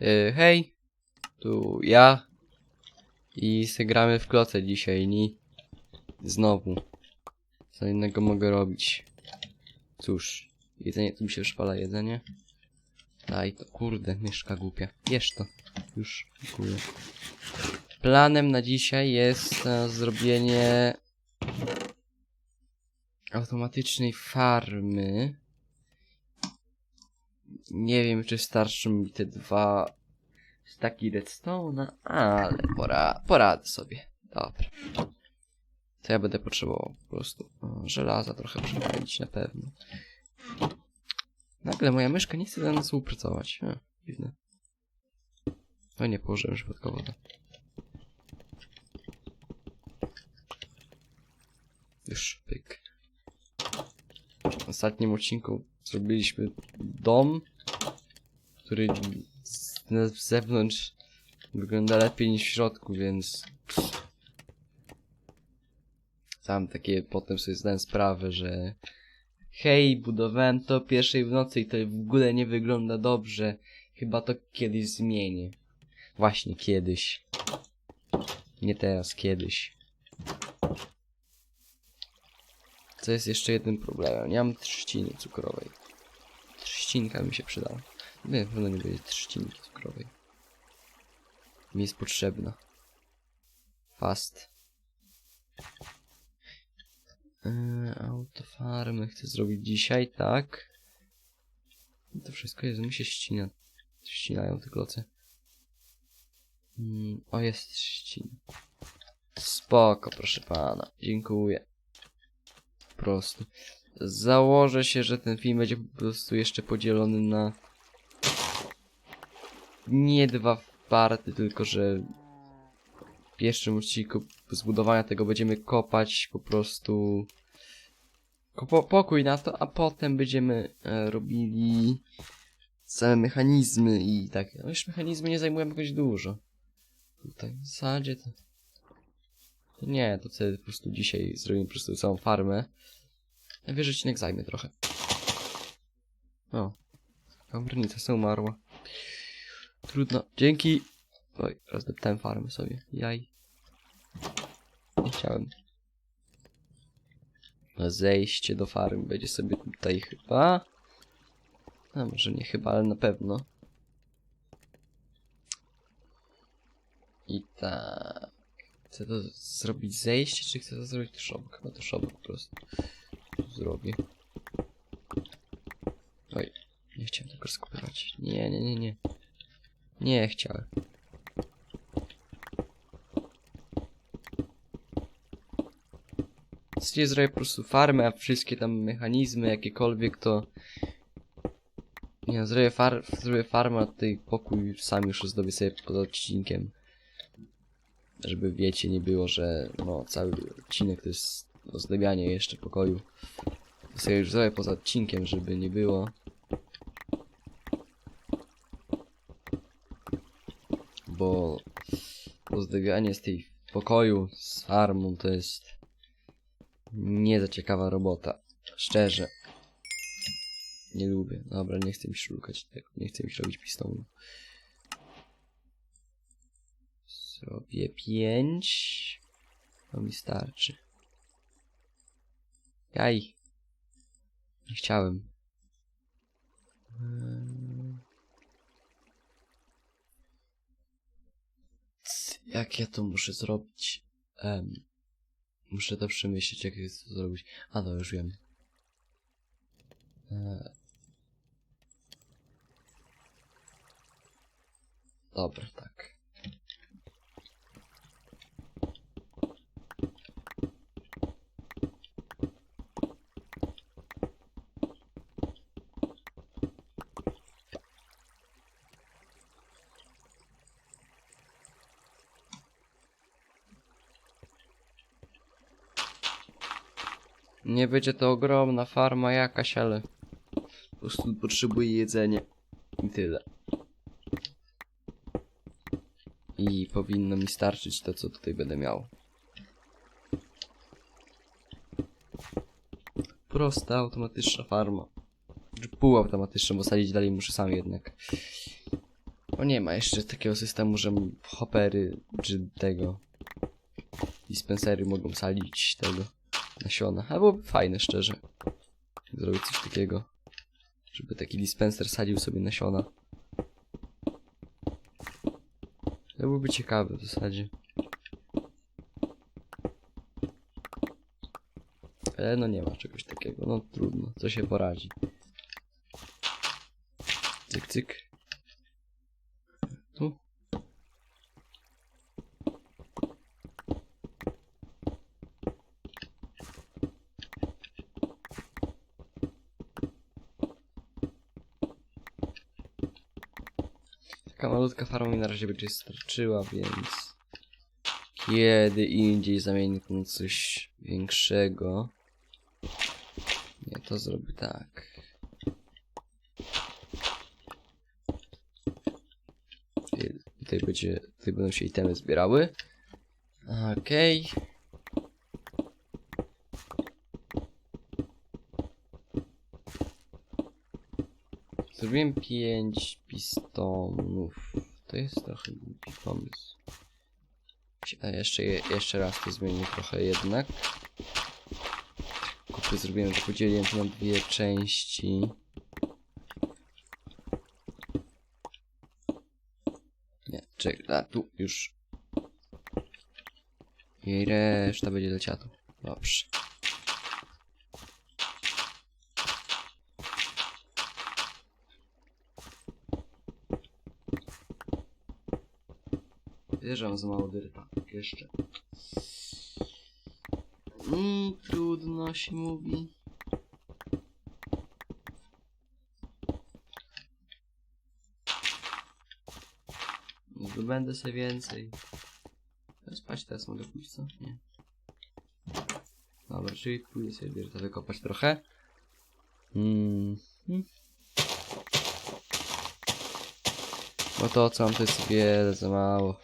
Yy, hej, tu ja i gramy w kloce dzisiaj, ni znowu. Co innego mogę robić? Cóż, jedzenie, tu mi się szpala jedzenie. Daj to, kurde, myszka głupia. Jesz to. Już, dziękuję. Planem na dzisiaj jest e, zrobienie automatycznej farmy. Nie wiem, czy starczą mi te dwa staki redstone'a, ale pora, poradzę sobie. Dobra. To ja będę potrzebował po prostu żelaza trochę przepalić na pewno. Nagle moja myszka nie chce ze mną współpracować. A, dziwne. No nie położyłem przypadkowo. tak. Już, pyk. W ostatnim odcinku zrobiliśmy dom, który z, zewnątrz wygląda lepiej niż w środku, więc sam takie potem sobie zdałem sprawę, że hej, budowałem to pierwszej w nocy i to w ogóle nie wygląda dobrze. Chyba to kiedyś zmienię. Właśnie kiedyś. Nie teraz, kiedyś. Co jest jeszcze jednym problemem? Nie mam trzciny cukrowej. Trzcinka mi się przydała. Nie, na pewno nie będzie trzcinki cukrowej. Mi jest potrzebna. Fast. Yy, autofarmy chcę zrobić dzisiaj, tak. To wszystko jest, mi się ścina. Ścinają te kloce. Mm, o, jest ścin. Spoko, proszę pana. Dziękuję. Po prostu. Założę się, że ten film będzie po prostu jeszcze podzielony na nie dwa party, tylko że w pierwszym odcinku zbudowania tego będziemy kopać po prostu ko- pokój na to, a potem będziemy e, robili same mechanizmy i tak. No już mechanizmy nie zajmują jakoś dużo. Tutaj w zasadzie to... nie, to wtedy po prostu dzisiaj zrobimy po prostu całą farmę. Najwyżej odcinek zajmie trochę. O. Komornica se umarła. Trudno. Dzięki. Oj, rozdeptałem farmę sobie. Jaj. Nie chciałem. Zejście do farmy będzie sobie tutaj chyba. A może nie chyba, ale na pewno. I tak. Chcę to zrobić zejście, czy chcę to zrobić tuż obok? Chyba tuż obok po prostu. Zrobię. Oj, nie chciałem tego skupować. Nie, nie, nie, nie. Nie chciałem. Zrobię po prostu farmę, a wszystkie tam mechanizmy, jakiekolwiek to... Nie no, zrobię, far zrobię farmę, a tutaj pokój sam już zdobię sobie pod odcinkiem. Żeby wiecie, nie było, że no cały odcinek to jest ozdabianie jeszcze pokoju. To sobie już zrobię poza odcinkiem, żeby nie było. Bo ozdabianie z tej pokoju z farmą to jest nie za ciekawa robota. Szczerze. Nie lubię. Dobra, nie chcę mi szukać tego. Nie chcę mi robić pistonu. Zrobię pięć. To mi starczy. Jaj. Nie chciałem. C- Jak ja to muszę zrobić? Em, muszę to przemyśleć, jak jest to zrobić. A no, już wiem. Eee. Dobra, tak. Nie będzie to ogromna farma jakaś, ale po prostu potrzebuję jedzenia. I tyle. I powinno mi starczyć to, co tutaj będę miał. Prosta, automatyczna farma. Półautomatyczna, bo sadzić dalej muszę sam jednak. O nie ma jeszcze takiego systemu, że hopery czy tego dispensery mogą salić tego nasiona. A byłoby fajne szczerze. Zrobić coś takiego. Żeby taki dispenser sadził sobie nasiona. To byłoby ciekawe w zasadzie. Ale no nie ma czegoś takiego. No trudno. Co się poradzi. Cyk, cyk. Tu. Taka malutka farma mi na razie będzie starczyła, więc kiedy indziej zamienię na coś większego. Nie, to zrobię tak. Tutaj- będzie, tutaj będą się itemy zbierały. Okej. Zrobiłem 5 pistonów. To jest trochę głupi pomysł. A jeszcze, je- jeszcze raz to zmienię trochę jednak. Kupy zrobiłem, że podzieliłem to na dwie części. Nie, czekaj, a tu już. I reszta będzie leciała tu. Dobrze. Wierzę za mało dyrta. Tak Jeszcze. Mm, trudno się mówi. Zdobędę sobie więcej. Spać teraz mogę pójść, co? Nie. Dobra, czyli pójdę sobie dyrta wykopać trochę. Mm. hmm. No to co mam to jest wiele za mało.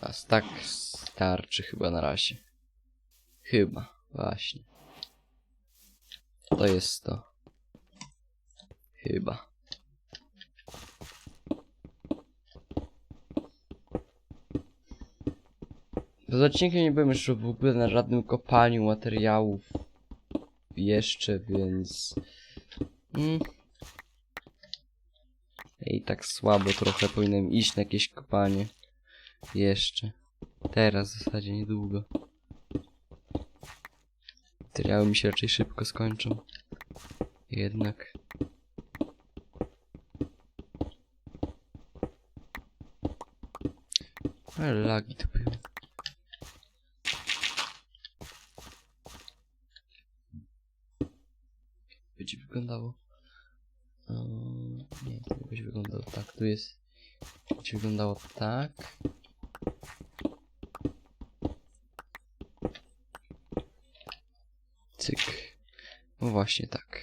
A tak chyba na razie. Chyba, właśnie. To jest to. Chyba. Z odcinkiem nie byłem jeszcze w ogóle na żadnym kopaniu materiałów jeszcze, więc... Mm. I tak słabo trochę powinienem iść na jakieś kopanie. Jeszcze. Teraz w zasadzie niedługo. Materiały mi się raczej szybko skończą. Jednak. Ale lagi to były. Będzie wyglądało. Eee, nie, to będzie wyglądało tak. Tu jest. Będzie wyglądało tak. Cyk. No właśnie tak.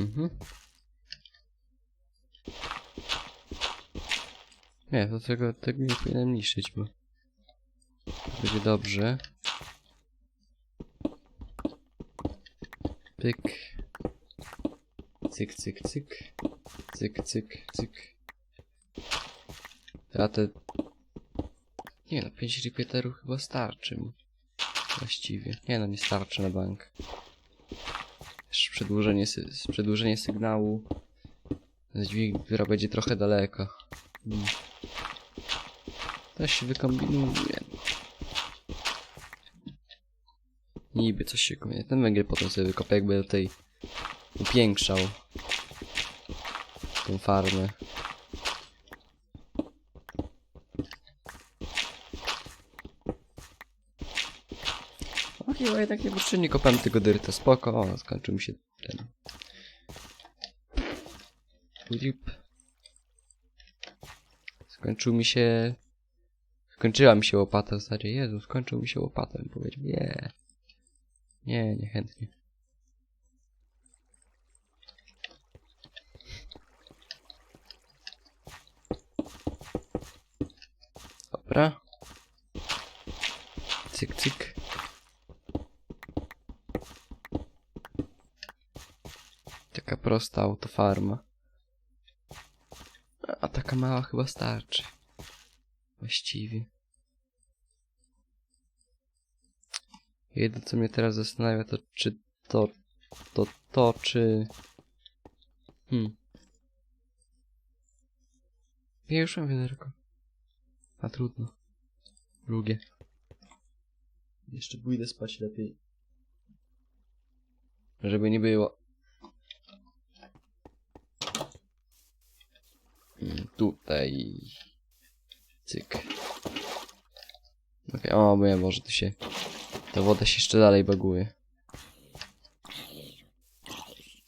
Mhm. Nie, do tego, tego nie powinienem niszczyć, bo będzie dobrze. Pyk. Cyk, cyk, cyk. Cyk, cyk, cyk. A te... Nie no, 5 repeaterów chyba starczy mi. Właściwie. Nie no, nie starczy na bank. Jeszcze Przedłużenie, sy przedłużenie sygnału. Dźwig, która będzie trochę daleko. Hmm. To się wykombinuje. Niby coś się kombinuje. Ten węgiel potem sobie wykopię, jakby tutaj upiększał tą farmę. chyba jednak niepotrzebnie kopałem tego dyrta. Spoko, o, skończył mi się ten... Flip. Skończył mi się... Skończyła mi się łopata w zasadzie. Jezu, skończył mi się łopata. bym Powiedział, nie. Nie, niechętnie. Dobra. Cyk, cyk. Taka prosta autofarma. A- taka mała chyba starczy. Właściwie. Jedyne co mnie teraz zastanawia to czy to, to, to czy... Hmm. Ja już mam wiaderko. A trudno. Drugie. Jeszcze pójdę spać lepiej. Żeby nie było. Mm, Tutaj. Cyk. Okej, o, bo ja może tu się... Ta woda się jeszcze dalej baguje.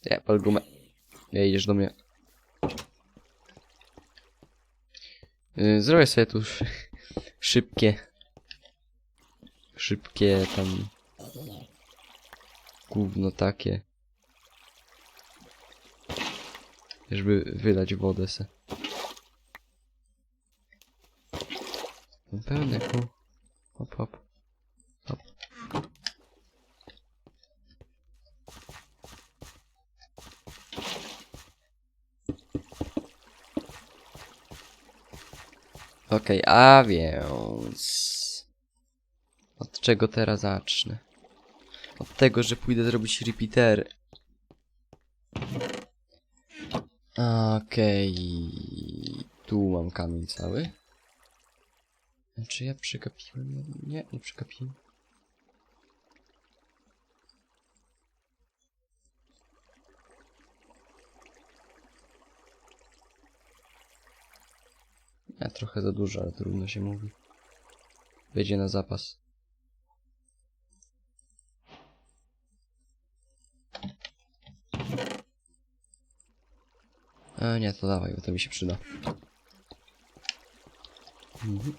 Ja, pal gumę. Ja idziesz do mnie. Yy, Zrobię sobie tu szy- szybkie. Szybkie tam. Gówno takie. Żeby wylać wodę se. Pełne ku. Hop. Hop. Okej, a więc... Od czego teraz zacznę? Od tego, że pójdę zrobić repeatery. Okej. Tu mam kamień cały. Czy ja przegapiłem? Nie, nie przegapiłem. Trochę za dużo, ale trudno się mówi. Będzie na zapas. A nie, to dawaj, bo to mi się przyda. Mhm.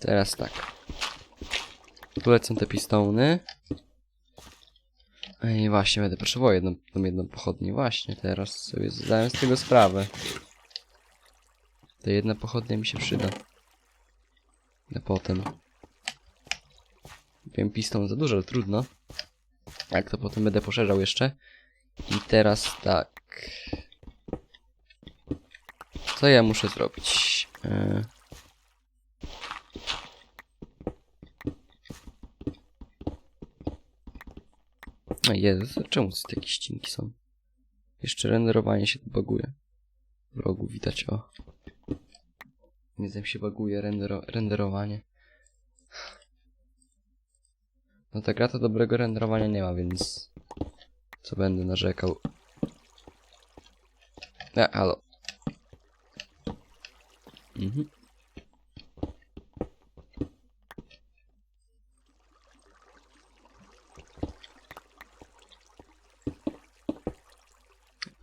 Teraz tak. Lecą te pistony. Ej, właśnie, będę potrzebował jedną, tą jedną pochodnię. Właśnie, teraz sobie zdałem z tego sprawę. Ta jedna pochodnia mi się przyda. Na potem. Wiem, piston za dużo, ale trudno. Jak to potem będę poszerzał jeszcze. I teraz tak. Co ja muszę zrobić? E... O Jezus, czemu tu takie ścinki są? Jeszcze renderowanie się baguje. W rogu widać, o. Wiem, się baguje rendero renderowanie. No ta gra to dobrego renderowania nie ma, więc... Co będę narzekał. A, halo. Mhm.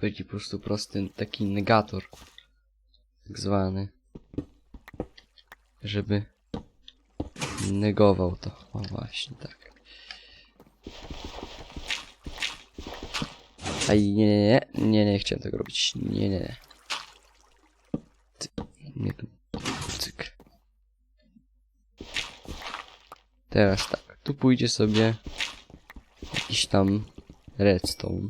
Będzie po prostu prosty taki negator. Tak zwany. Żeby negował to. O właśnie, tak. Aj, nie, nie, nie, nie, nie chciałem tego robić. Nie, nie, nie. Cyk, nie. Cyk. Teraz tak, tu pójdzie sobie jakiś tam redstone.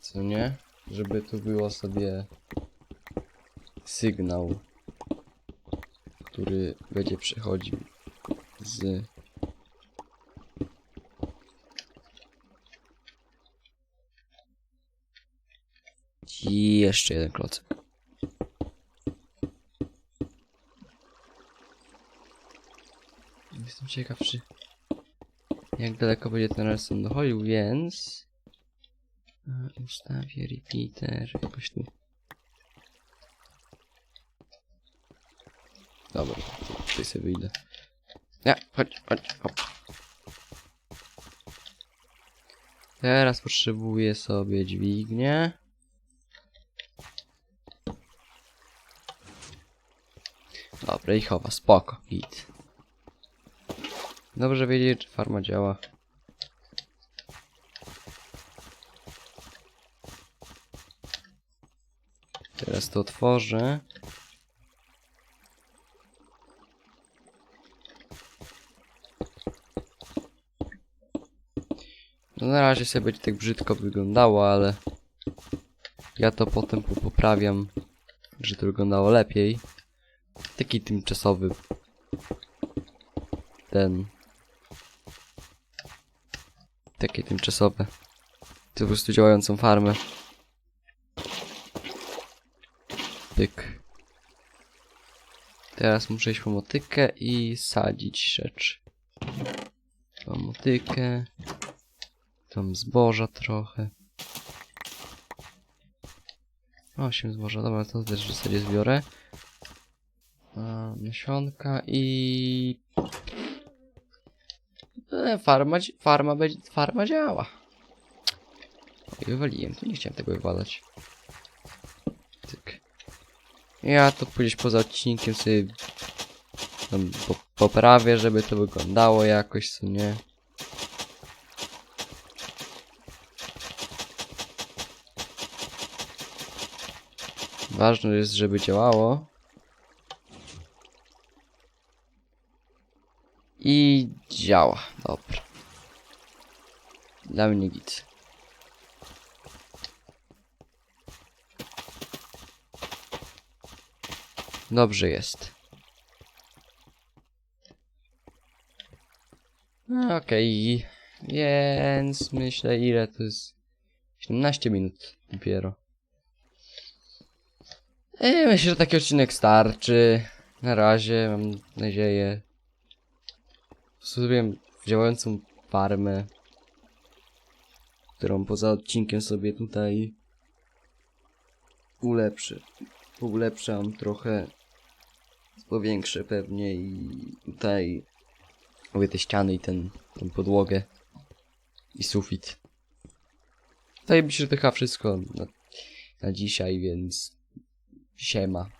Co nie? Żeby tu było sobie sygnał, który będzie przechodził z I jeszcze jeden klocek. Jestem ciekaw, czy jak daleko będzie ten redstone dochodził, więc... Ustawię repeater jakoś tu. Dobra, tutaj sobie wyjdę. Nie, chodź, chodź, hop. Teraz potrzebuję sobie dźwignię. Dobra, i chowa, spoko, git. Dobrze wiedzieć, czy farma działa. Teraz to otworzę. No na razie sobie będzie tak brzydko wyglądało, ale ja to potem po- poprawiam, że to wyglądało lepiej. Taki tymczasowy ten takie tymczasowe to po prostu działającą farmę pyk teraz muszę iść po motykę i sadzić rzeczy. Po motykę. Tam zboża trochę. 8 zboża, dobra to też w zasadzie zbiorę. A, nasionka i E, farma, farma, farma działa. I wywaliłem, tu nie chciałem tego wywalać. Ja to gdzieś poza odcinkiem sobie poprawię, żeby to wyglądało jakoś, co nie. Ważne jest, żeby działało. I działa. Dobra. Dla mnie git. Dobrze jest. Okej, więc myślę ile to jest 17 minut dopiero. I myślę, że taki odcinek starczy. Na razie, mam nadzieję. Zrobiłem działającą farmę, którą poza odcinkiem sobie tutaj ulepszę. Ulepszam trochę, powiększę pewnie i tutaj robię te ściany i ten, tą podłogę i sufit. Wydaje mi się, że to chyba wszystko na, na dzisiaj, więc siema.